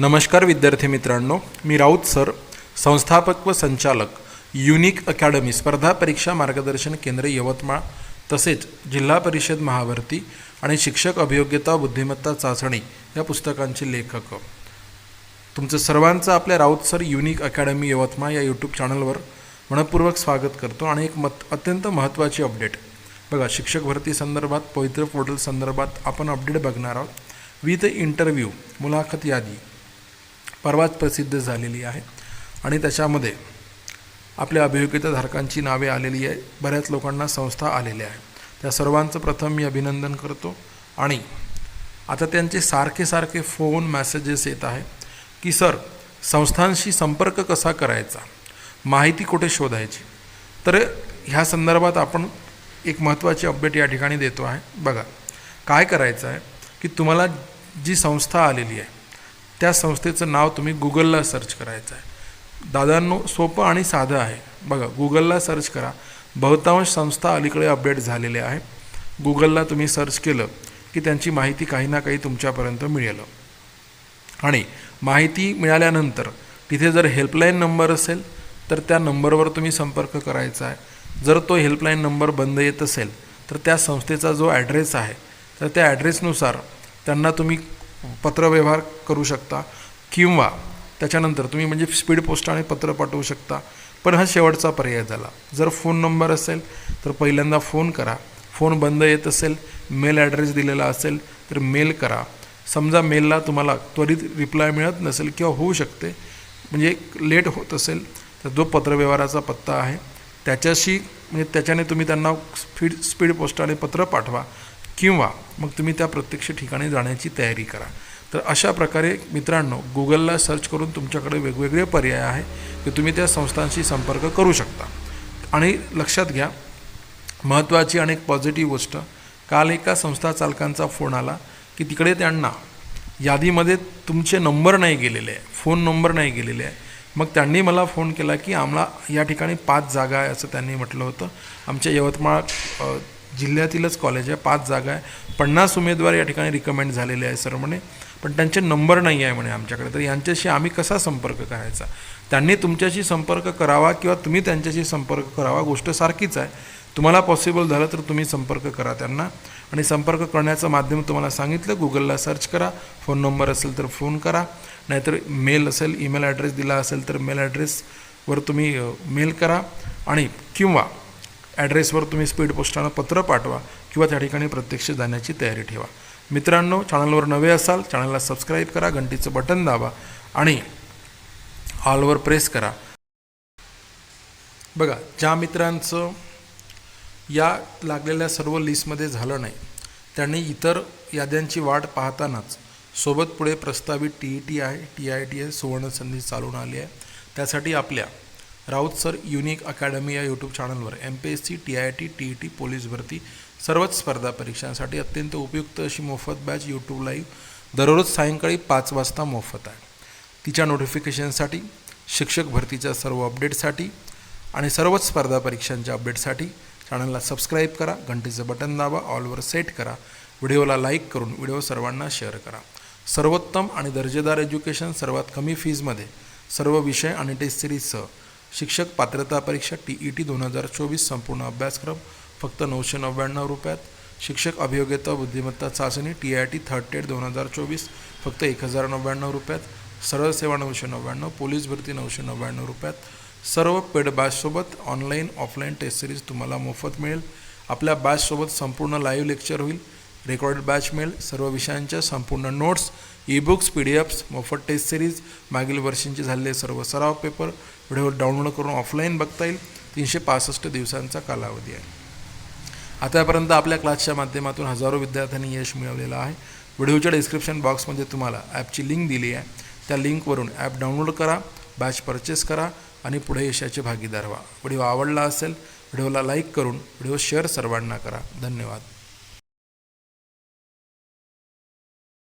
नमस्कार विद्यार्थी मित्रांनो मी राऊत सर संस्थापक व संचालक युनिक अकॅडमी स्पर्धा परीक्षा मार्गदर्शन केंद्र यवतमाळ तसेच जिल्हा परिषद महाभरती आणि शिक्षक अभियोग्यता बुद्धिमत्ता चाचणी या पुस्तकांचे लेखक. तुमचं सर्वांचं आपल्या Raut sir unique academy Yavatmal या यूट्यूब चॅनलवर मनपूर्वक स्वागत करतो आणि एक मत अत्यंत महत्त्वाची अपडेट. बघा शिक्षक भरती संदर्भात पवित्र पोर्टल संदर्भात आपण अपडेट बघणार आहोत. विथ इंटरव्ह्यू मुलाखत यादी. परवाच प्रसिद्ध झालेली आहे. आणि त्याच्यामध्ये आपल्या अभियोग्यताधारकांची नावे आलेली आहे. बऱ्याच लोकांना संस्था आलेल्या आहे त्या सर्वांचं प्रथम मी अभिनंदन करतो. आणि आता त्यांचे सारखे सारखे फोन मॅसेजेस येत आहे की सर संस्थांशी संपर्क कसा करायचा? माहिती कुठे शोधायची? तर ह्या संदर्भात आपण एक महत्त्वाची अपडेट या ठिकाणी देतो आहे. बघा काय करायचं आहे की तुम्हाला जी संस्था आलेली आहे त्या संस्थेचं नाव तुम्ही गुगलला सर्च करायचं आहे. दादांनो सोपं आणि साधं आहे. बघा गुगलला सर्च करा. बहुतांश संस्था अलीकडे अपडेट झालेल्या आहे गुगलला तुम्ही सर्च केलं की त्यांची माहिती काही ना काही तुमच्यापर्यंत मिळेल. आणि माहिती मिळाल्यानंतर तिथे जर हेल्पलाईन नंबर असेल तर त्या नंबरवर तुम्ही संपर्क करायचा आहे. जर तो हेल्पलाईन नंबर बंद येत असेल तर त्या संस्थेचा जो ॲड्रेस आहे तर त्या ॲड्रेसनुसार त्यांना तुम्ही पत्रव्यवहार करू शकता किंवा त्याच्यानंतर तुम्ही म्हणजे स्पीड पोस्टाने पत्र पाठवू शकता. पण हा शेवटचा पर्याय झाला. जर फोन नंबर असेल तर पहिल्यांदा फोन करा. फोन बंद येत असेल मेल ॲड्रेस दिलेला असेल तर मेल करा. समजा मेलला तुम्हाला त्वरित रिप्लाय मिळत नसेल किंवा होऊ शकते म्हणजे लेट होत असेल तर जो पत्रव्यवहाराचा पत्ता आहे त्याच्याशी म्हणजे त्याच्याने तुम्ही त्यांना स्पीड स्पीड पोस्टाने पत्र पाठवा. किंवा मग तुम्ही त्या प्रत्यक्ष ठिकाणी जाण्याची तयारी करा. तर अशा प्रकारे मित्रांनो गुगलला सर्च करून तुमच्याकडे वेगवेगळे पर्याय आहे की तुम्ही त्या संस्थांशी संपर्क करू शकता. आणि लक्षात घ्या महत्त्वाची आणि एक पॉझिटिव्ह गोष्ट काल एका संस्था चालकांचा फोन आला की तिकडे त्यांना यादीमध्ये तुमचे नंबर नाही गेलेले आहे फोन नंबर नाही गेलेले आहे. मग त्यांनी मला फोन केला की आम्हाला या ठिकाणी पाच जागा आहे असं त्यांनी म्हटलं होतं. आमच्या यवतमाळ जिल्ह्यातीलच कॉलेज आहे. पाच जागा आहे. पन्नास उमेदवार या ठिकाणी रिकमेंड झालेले आहे सर म्हणे. पण त्यांचे नंबर नाही आहे म्हणे आमच्याकडे. तर यांच्याशी आम्ही कसा संपर्क करायचा? त्यांनी तुमच्याशी संपर्क करावा किंवा तुम्ही त्यांच्याशी संपर्क करावा गोष्ट सारखीच आहे. तुम्हाला पॉसिबल झालं तर तुम्ही संपर्क करा त्यांना. आणि संपर्क करण्याचं माध्यम तुम्हाला सांगितलं. गुगलला सर्च करा. फोन नंबर असेल तर फोन करा. नाहीतर मेल असेल ईमेल ॲड्रेस दिला असेल तर मेल ॲड्रेसवर तुम्ही मेल करा. आणि किंवा ॲड्रेसवर तुम्ही स्पीड पोस्टानं पत्र पाठवा किंवा त्या ठिकाणी प्रत्यक्ष जाण्याची तयारी ठेवा. मित्रांनो चॅनलवर नवे असाल चॅनलला सबस्क्राईब करा घंटीचं बटन दाबा आणि ऑलवर प्रेस करा. बघा ज्या मित्रांचं या लागलेल्या सर्व लिस्टमध्ये झालं नाही त्यांनी इतर याद्यांची वाट पाहतानाच सोबत पुढे प्रस्तावित T E T I T I T I सुवर्णसंधी चालून आली आहे. त्यासाठी आपल्या राऊत सर युनिक अकॅडमी या यूट्यूब चॅनलवर M P S C T I T T E T police भरती सर्वच स्पर्धा परीक्षांसाठी अत्यंत उपयुक्त अशी मोफत बॅच यूट्यूब लाईव्ह दररोज सायंकाळी पाच वाजता मोफत आहे. तिच्या नोटिफिकेशनसाठी शिक्षक भरतीच्या सर्व अपडेटसाठी आणि सर्वच स्पर्धा परीक्षांच्या अपडेटसाठी चॅनलला सबस्क्राईब करा घंटीचं बटन दाबा ऑलवर सेट करा व्हिडिओला लाईक करून व्हिडिओ सर्वांना शेअर करा. सर्वोत्तम आणि दर्जेदार एज्युकेशन सर्वात कमी फीजमध्ये सर्व विषय आणि टेस्ट सिरीजसह शिक्षक पात्रता परीक्षा टी ई टी दोन हजार चोवीस संपूर्ण अभ्यासक्रम फक्त नऊशे नव्याण्णव रुपयात. शिक्षक अभियोग्यता बुद्धिमत्ता चाचणी T I T third TET दोन हजार चोवीस फक्त एक हजार नव्याण्णव रुपयात. सरळ सेवा नऊशे नव्याण्णव पोलीस भरती नऊशे नव्याण्णव रुपयात. सर्व पेड बॅचसोबत ऑनलाईन ऑफलाईन टेस्ट सिरीज तुम्हाला मोफत मिळेल. आपल्या बॅचसोबत संपूर्ण लाईव्ह लेक्चर होईल. रेकॉर्डेड बॅच मिळेल सर्व विषयांच्या संपूर्ण notes e books P D Fs मोफत टेस्ट सिरीज मागील वर्षींचे झालेले सर्व सराव पेपर व्हिडिओ डाउनलोड करून ऑफलाईन बघता येईल. तीनशे पासष्ट दिवसांचा कालावधी आहे. आतापर्यंत आपल्या क्लासच्या माध्यमातून हजारो विद्यार्थ्यांनी यश मिळवलेलं आहे. व्हिडिओच्या डिस्क्रिप्शन बॉक्समध्ये तुम्हाला ॲपची लिंक दिली आहे. त्या लिंकवरून ॲप डाउनलोड करा बॅच परचेस करा आणि पुढे यशाचे भागीदार व्हा. व्हिडिओ आवडला असेल व्हिडिओला लाईक करून व्हिडिओ शेअर सर्वांना करा. धन्यवाद.